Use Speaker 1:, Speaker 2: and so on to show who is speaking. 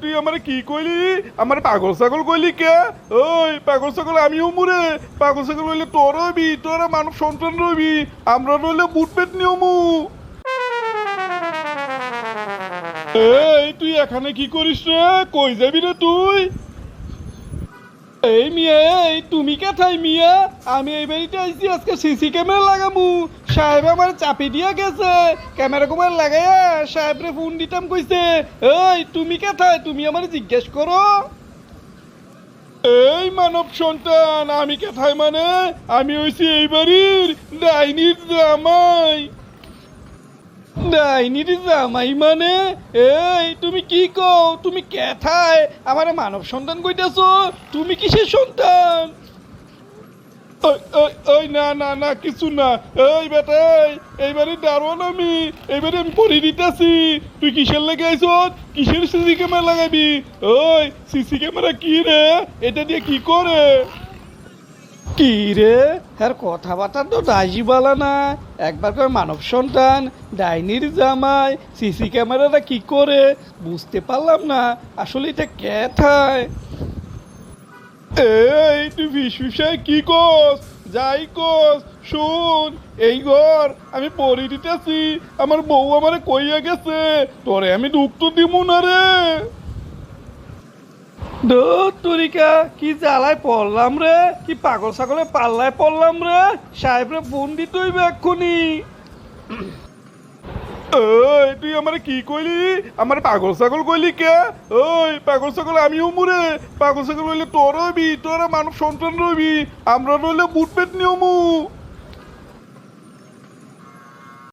Speaker 1: তুই আমার কি কইলি? আমার পাগল ছাগল কইলি কে? ওই পাগল ছাগল আমিও মুরে। পাগল ছাগল হইলে তোর মানব সন্তান রবি আমরা বুট পেট নিয়মু এই, তুই এখানে কি করিস রে? কই যাবি রে তুই? এই মিয়া, এই, তুমি কোথায় মিয়া? আমি এই বাড়িতে আইছি, আজকে সিসি ক্যামেরা লাগামু। সাহেব আমার চাপি দিয়া গেছে। ক্যামেরা কুমার লাগাইয়া সাহেবরে ফোন দিতাম কইছে, এই, তুমি কোথায়? তুমি আমার জিজ্ঞেস করো। এই মানব সন্তান, আমি কোথায় মানে? আমি হইছি এই বাড়ির ডাইনির জামাই। ডাইনির জামাই মানে? এই, তুমি কি কও? তুমি কেথায়? আমার মানব সন্তান কইতাছো? তুমি কিসের সন্তান? ওই, না না না কিছু না। এই বেটা এইবারে দারোয়ান আমি এইবারে আমি পড়ে দিতেছি। তুই কিসের লেগে আইছ কিসের সিসি ক্যামেরা লাগাবি? ওই সিসি ক্যামেরা কি রে? এটা দিয়ে কি করে? কি রে? হ্যাঁ কথাবার্তা তো দাজি বলা না। একবার করে মানব সন্তান ডাইনির জামাই সিসি ক্যামেরাটা কি করে? বুঝতে পারলাম না। আসলে এটা কে কেথায় এই তুই ফিসফিসায় কি কস যাই কস শুন, এই ঘর আমি পরি দিতেছি। আমার বউ আমারে কইয়া গেছে, তোরে আমি দুঃখ দিমু না রে। তরিকা, কি জ্বালায় পড়লাম রে? কি পাগল ছাগলে পাল্লায় পড়লাম রে? সাহেবরে ফোন দিতে হইবে এক্ষুনি। ওই তুই আমার কি কইলি? আমার পাগল ছাগল কইলি কে? ওই পাগল ছাগল আমিও মুরে। পাগল ছাগল হইলে তোর রবি তোরা মানব সন্তান রবি আমরা রইলে বুট পেট নিয়মু।